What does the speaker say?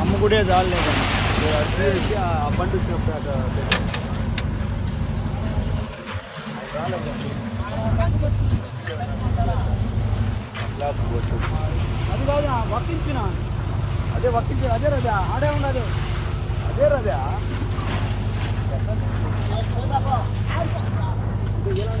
అమ్మ కూడా చాలేదు వచ్చి ఆ బండి వచ్చినప్పుడు అటు అది కాదు వర్తించిన అదే వర్తించి అదే రదా ఆడే ఉండదు అదే రదా ఎవరన్నా